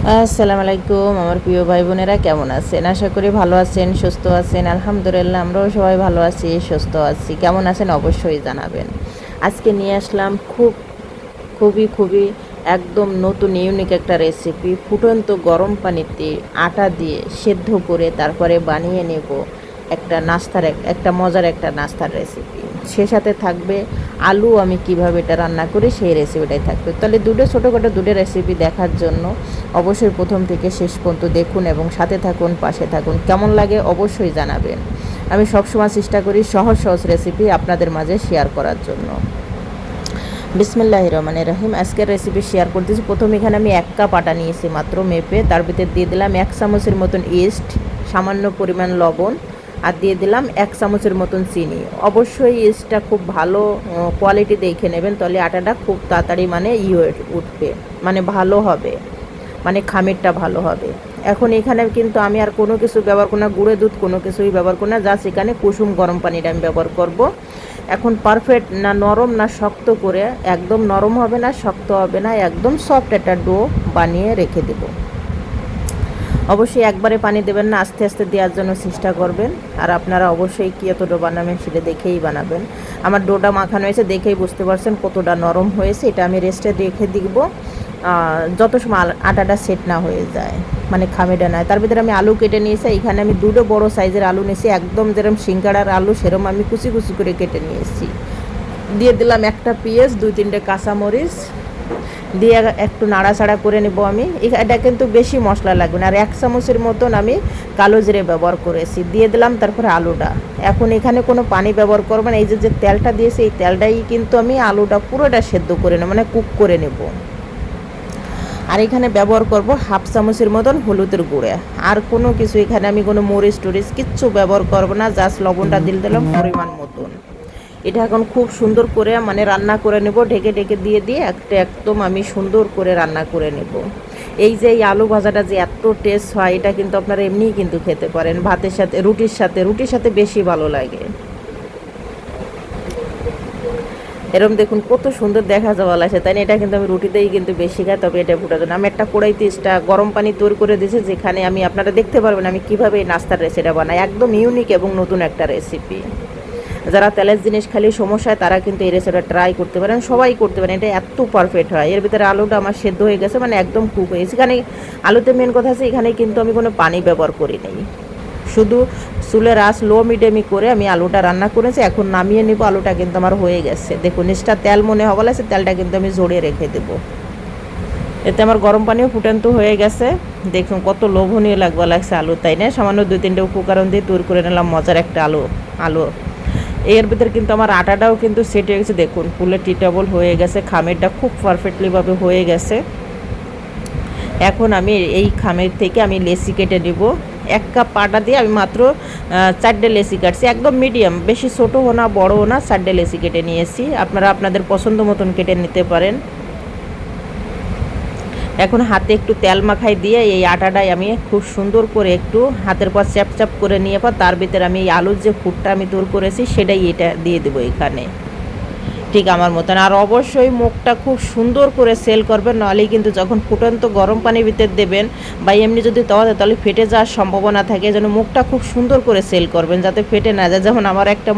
আসসালামু আলাইকুম, আমার প্রিয় ভাই বোনেরা, কেমন আছেন? আশা করি ভালো আছেন, সুস্থ আছেন, আলহামদুলিল্লাহ আমরাও সবাই ভালো আছি, সুস্থ আছি। কেমন আছেন অবশ্যই জানাবেন। আজকে নিয়ে আসলাম খুব, খুবই খুবই একদম নতুন ইউনিক একটা রেসিপি ফুটন্ত গরম পানিতে আটা দিয়ে সেদ্ধ করে তারপরে বানিয়ে নেব। একটা নাস্তার এক- একটা মজার একটা নাস্তার রেসিপি সে সাথে থাকবে আলু, আমি কীভাবে এটা রান্না করি সেই রেসিপিটাই থাকবে। তাহলে দুটো ছোটোখাটো দুটো রেসিপি দেখার জন্য অবশ্যই প্রথম থেকে শেষ পর্যন্ত দেখুন এবং সাথে থাকুন, পাশে থাকুন। কেমন লাগে অবশ্যই জানাবেন। আমি সবসময় চেষ্টা করি সহজ সহজ রেসিপি আপনাদের মাঝে শেয়ার করার জন্য। বিসমিল্লাহ রহমানের রহিম। আজকের রেসিপি শেয়ার করতেছি। প্রথম এখানে আমি এক কাপ আটা নিয়েছি মাত্র মেপে। তার ভিতরে দিয়ে দিলাম এক চামচের মতন ইস্ট সামান্য পরিমাণ লবণ। আর দিয়ে দিলাম এক চামচের মতন চিনি। অবশ্যই ইস্টটা খুব ভালো কোয়ালিটি দেখে নেবেন, তাহলে আটাটা খুব তাড়াতাড়ি মানে ই উঠবে মানে ভালো হবে মানে খামিরটা ভালো হবে। এখন এখানে কিন্তু আমি আর কোনো কিছু ব্যবহার করি না, গুঁড়ো দুধ কোনো কিছুই ব্যবহার করি না জাস্ট এখানে কুসুম গরম পানিটা আমি ব্যবহার করব। এখন পারফেক্ট না নরম না শক্ত করে, একদম নরম হবে না, শক্ত হবে না, একদম সফট একটা ডো বানিয়ে রেখে দেবো। অবশ্যই একবারে পানি দেবেন না, আস্তে আস্তে দেওয়ার জন্য চেষ্টা করবেন। আর আপনারা অবশ্যই কী এত ডো বানাবেন সেটা দেখেই বানাবেন। আমার ডোটা মাখানো হয়েছে, দেখেই বুঝতে পারছেন কতটা নরম হয়েছে। এটা আমি রেস্টে রেখে দিব। যত সময় আটাটা সেট না হয়ে যায় মানে খামিটা নয়। তার ভিতরে আমি আলু কেটে নিয়েছি, এখানে আমি দুটো বড় সাইজের আলু নিয়েছি। একদম যেরকম সিঙ্গাড়ার আলু সেরকম আমি কুচি কুচি করে কেটে নিয়েছি। দিয়ে দিলাম একটা পেঁয়াজ, দুই তিনটে কাঁচামরিচ দিয়ে একটু নাড়াচাড়া করে নেব আমি। এটা কিন্তু বেশি মশলা লাগবে না। আর এক চামচের মতন আমি কালো জিরে ব্যবহার করেছি। দিয়ে দিলাম তারপরে আলুটা। এখন এখানে কোনো পানি ব্যবহার করব না। এই যে যে তেলটা দিয়েছি, এই তেলটাই কিন্তু আমি আলুটা পুরোটা সেদ্ধ করে নেব মানে কুক করে নেব। আর এখানে ব্যবহার করব হাফ চামচের মতন হলুদের গুঁড়া। আর কোনো কিছু এখানে আমি কোনো মরিচ টরিচ কিচ্ছু ব্যবহার করব না। জাস্ট লবণটা দিল দিলাম, পরিমাণ এটা এখন খুব সুন্দর করে মানে রান্না করে নেব, ঢেকে ঢেকে দিয়ে দিয়ে একটা একদম আমি সুন্দর করে রান্না করে নেব। এই যে এই আলু ভাজাটা যে এত টেস্ট হয়, এটা কিন্তু আপনারা এমনিই কিন্তু খেতে পারেন। ভাতের সাথে, রুটির সাথে রুটির সাথে বেশি ভালো লাগে। এরকম দেখুন কত সুন্দর দেখা যাওয়া লাগছে, তাই না? এটা কিন্তু আমি রুটিতেই কিন্তু বেশি খাই, তবে এটা জন্য। আমি একটা কড়াইতে এক্সট্রা গরম পানি তৈরি করে দিয়েছি, যেখানে আমি আপনারা দেখতে পারবেন আমি কীভাবে এই নাস্তার রেসিপিটা বানাই। একদম ইউনিক এবং নতুন একটা রেসিপি যারা তেলের জিনিস খালি সমস্যায়, তারা কিন্তু এই রেসিপিটা ট্রাই করতে পারেন। সবাই করতে পারেন, এটা এত পারফেক্ট হয়। এর ভিতরে আলুটা আমার সেদ্ধ হয়ে গেছে মানে একদম কুক হয়ে গেছে। এখানে আলুতে মেন কথা আছে এখানে কিন্তু আমি কোনো পানি ব্যবহার করি নাই শুধু চুলের আঁচ লো মিডিয়ামি করে আমি আলুটা রান্না করেছি। এখন নামিয়ে নিব, আলুটা কিন্তু আমার হয়ে গেছে। দেখুন, নিচটা তেল মনে হওয়া লাগছে তেলটা কিন্তু আমি জড়িয়ে রেখে দেবো। এতে আমার গরম পানিও ফুটান্ত হয়ে গেছে। দেখুন, কত লোভনীয় লাগবে লাগছে আলু, তাই না? সামান্য দুই তিনটে উপকরণ দিয়ে তৈরি করে নিলাম, মজার একটা আলু আলু। এর ভিতরে কিন্তু আমার আটাটাও কিন্তু সেট হয়ে গেছে। দেখুন ফুলের টি টেবল হয়ে গেছে, খামেরটা খুব পারফেক্টলিভাবে হয়ে গেছে। এখন আমি এই খামের থেকে আমি লেসি কেটে নেব। এক কাপ পাটা দিয়ে আমি মাত্র চারটে লেসি কাটছি। একদম মিডিয়াম বেশি ছোটো না বড়ও না, চারটে লেসি কেটে নিয়েছি। আপনারা আপনাদের পছন্দ মতন কেটে নিতে পারেন। এখন হাতে একটু তেল মাখাই দিয়ে এই আটাটাই আমি খুব সুন্দর করে একটু হাতের পর চ্যাপ চ্যাপ করে নিয়ে পর তার ভিতরে আমি এই আলুর যে ফুটটা আমি তৈরি করেছি, সেটাই এটা দিয়ে দেবো এখানে। ঠিক আমার মতন। আর অবশ্যই মুখটা খুব সুন্দর করে সেল করবেন নাহলেই কিন্তু যখন ফুটন্ত গরম পানির ভিতর দেবেন বা এমনি যদি দেওয়া তাহলে ফেটে যাওয়ার সম্ভাবনা থাকে, যেন মুখটা খুব সুন্দর করে সেল করবেন, যাতে ফেটে না যায়। যেমন আমার একটা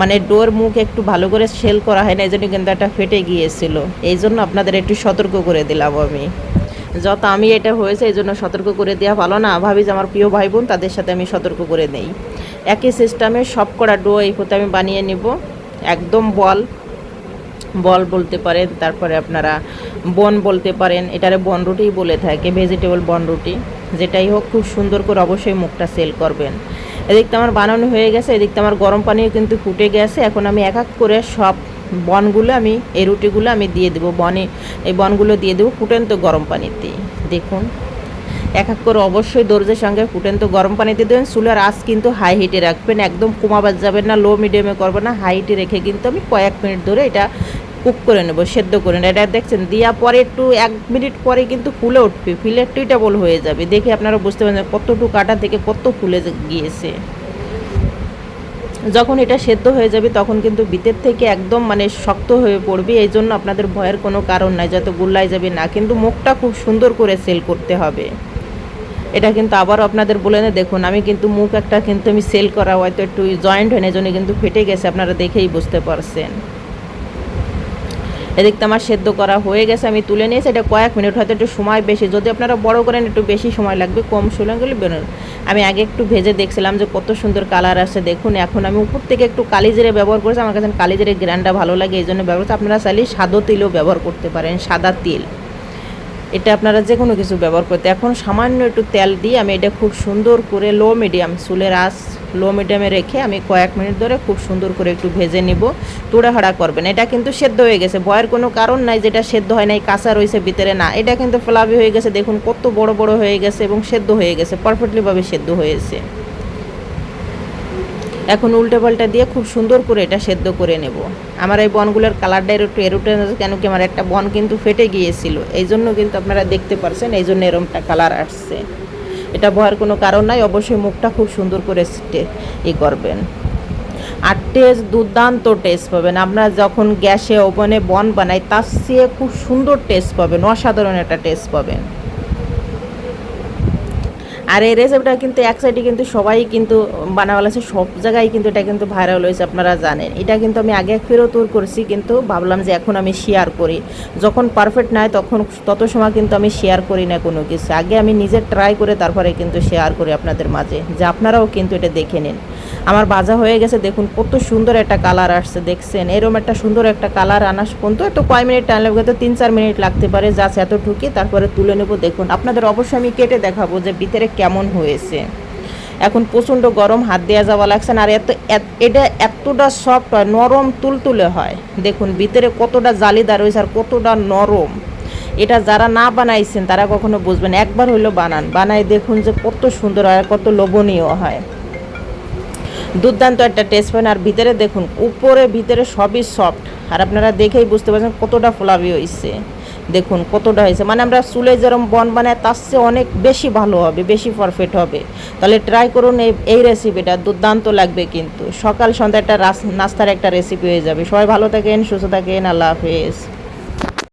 মানে ডোর মুখ একটু ভালো করে সেল করা হয় না, এই জন্য কিন্তু একটা ফেটে গিয়েছিল। এই জন্য আপনাদের একটু সতর্ক করে দিলাম আমি। যত আমি এটা হয়েছে, এই জন্য সতর্ক করে দেওয়া ভালো না। ভাবি যে আমার প্রিয় ভাই বোন তাদের সাথে আমি সতর্ক করে নেই একই সিস্টেমে সব করা ডো এই পথে আমি বানিয়ে নিব। একদম বল। বল বলতে পারেন, তারপরে আপনারা বন বলতে পারেন। এটারে বন রুটিই বলে থাকে ভেজিটেবল বন রুটি। যেটাই হোক, খুব সুন্দর করে অবশ্যই মুখটা সেল করবেন। এদিকটা আমার বানানো হয়ে গেছে এদিকটা আমার গরম পানিও কিন্তু ফুটে গেছে। এখন আমি এক এক করে সব বনগুলো আমি, এই রুটিগুলো আমি দিয়ে দেবো বনে। এই বনগুলো দিয়ে দেবো ফুটেন্ত গরম পানিতে। দেখুন, এক এক করে অবশ্যই দর্জের সঙ্গে ফুটেন্ত গরম পানিতে দেবেন। চুলার আঁচ কিন্তু হাই হিটে রাখবেন, একদম কমাবার যাবেন না লো মিডিয়ামে করবেন না। হাই হিটে রেখে কিন্তু আমি কয়েক মিনিট ধরে এটা কুক করে নেব, সেদ্ধ করে নেব। এটা দেখছেন, দেওয়ার পরে একটু এক মিনিট পরে কিন্তু ফুলে উঠবে, ফুলে টুইটেবল হয়ে যাবে। দেখে আপনারা বুঝতে পারছেন কতটুকু কাটা থেকে কত ফুলে গিয়েছে। যখন এটা সেদ্ধ হয়ে যাবে, তখন কিন্তু বিতের থেকে একদম মানে শক্ত হয়ে পড়বে, এই জন্য আপনাদের ভয়ের কোনো কারণ নাই, যত গুল্লাই যাবে না। কিন্তু মুখটা খুব সুন্দর করে সেল করতে হবে। এটা কিন্তু আবারও আপনাদের বলে না, দেখুন, আমি কিন্তু মুখ একটা কিন্তু আমি সেল করা হয়তো একটু জয়েন্ট হয়ে জন্য কিন্তু ফেটে গেছে, আপনারা দেখেই বুঝতে পারছেন। এদিক আমার সেদ্ধ করা হয়ে গেছে, আমি তুলে নিয়েছি। এটা কয়েক মিনিট হয়তো একটু সময় বেশি। যদি আপনারা বড় করেন, একটু বেশি সময় লাগবে, কম সময় গেলে বেরোন। আমি আগে একটু ভেজে দেখছিলাম যে কত সুন্দর কালার আছে দেখুন। এখন আমি উপর থেকে একটু কালি জিরে ব্যবহার করেছি। আমার কাছে কালি জিরে গ্র্যান্ডটা ভালো লাগে, এই জন্য ব্যবহার করছি। আপনারা চাইলে সাদা তিলও ব্যবহার করতে পারেন, সাদা তিল। এটা আপনারা যে কোনো কিছু ব্যবহার করতে, এখন সামান্য একটু তেল দিয়ে আমি এটা খুব সুন্দর করে লো মিডিয়াম চুলের আঁচ লো মিডিয়ামে রেখে আমি কয়েক মিনিট ধরে খুব সুন্দর করে একটু ভেজে নিব। তুড়াহাড়া করবেন, এটা কিন্তু সেদ্ধ হয়ে গেছে, বয়ের কোনো কারণ নাই যেটা সেদ্ধ হয় নাই, কাঁচা রয়েছে ভিতরে না, এটা কিন্তু ফ্লাবি হয়ে গেছে, দেখুন কত বড় বড় হয়ে গেছে এবং সেদ্ধ হয়ে গেছে পারফেক্টলিভাবে সেদ্ধ হয়েছে। এখন উল্টে পাল্টা দিয়ে খুব সুন্দর করে এটা সেদ্ধ করে নেব। আমার এই বনগুলোর কালারটা একটু এরুটে কেন কি আমার একটা বন কিন্তু ফেটে গিয়েছিল। এই জন্য কিন্তু আপনারা দেখতে পারছেন এই জন্য এরমটা কালার আসছে। এটা ভয়ের কোনো কারণ নাই, অবশ্যই মুখটা খুব সুন্দর করে ই করবেন। আর টেস্ট দুর্দান্ত টেস্ট পাবেন। আপনারা যখন গ্যাসে ওভেনে বন বানাই, তার চেয়ে খুব সুন্দর টেস্ট পাবেন, অসাধারণ একটা টেস্ট পাবেন। আর এই রেসিপিটা কিন্তু এক সাইডে কিন্তু সবাই কিন্তু বানাওয়ালা আছে, সব জায়গায় কিন্তু এটা কিন্তু ভাইরাল হয়েছে, আপনারা জানেন। এটা কিন্তু আমি আগে ফেরত তোর করেছি, কিন্তু ভাবলাম যে এখন আমি শেয়ার করি। যখন পারফেক্ট নাই, তখন তত সময় কিন্তু আমি শেয়ার করি না কোনো কিছু। আগে আমি নিজে ট্রাই করে তারপরে কিন্তু শেয়ার করি আপনাদের মাঝে। যে আপনারাও কিন্তু এটা দেখে নিন। আমার বাজা হয়ে গেছে, দেখুন কত সুন্দর একটা কালার আসছে, দেখছেন? এরকম একটা সুন্দর একটা কালার আনাস পর্যন্ত একটু কয় মিনিট টাইম লাগবে? তো তিন চার মিনিট লাগতে পারে যাচ্ছে এত ঢুকি তারপরে তুলে নেব, দেখুন। আপনাদের অবশ্যই আমি কেটে দেখাবো যে ভিতরে কেমন হয়েছে। এখন প্রচণ্ড গরম, হাত দেওয়া যাওয়া লাগছে না, আর এত, এত- এটা এতটা সফট হয়, নরম তুলতুলে হয়। দেখুন, ভিতরে কতটা জালিদার হয়েছে আর কতটা নরম। এটা যারা না বানাইছেন, তারা কখনো বুঝবেন একবার হইল বানান। বানাই দেখুন যে কত সুন্দর হয় কত লোভনীয় হয়। দুর্দান্ত একটা টেস্ট পাবেন আর ভিতরে দেখুন, উপরে, ভিতরে সবই সফট আর আপনারা দেখেই বুঝতে পারছেন কতটা ফোলাবি হয়েছে দেখুন, কতটা হয়েছে মানে আমরা চুলে যেরকম বন বানাই, তার চেয়ে অনেক বেশি ভালো হবে, বেশি পারফেক্ট হবে। তাহলে ট্রাই করুন এই এই রেসিপিটা দুর্দান্ত লাগবে কিন্তু। সকাল সন্ধ্যা একটা নাস্তার একটা রেসিপি হয়ে যাবে। সবাই ভালো থাকেন, সুস্থ থাকেন, আল্লাহ হাফেজ।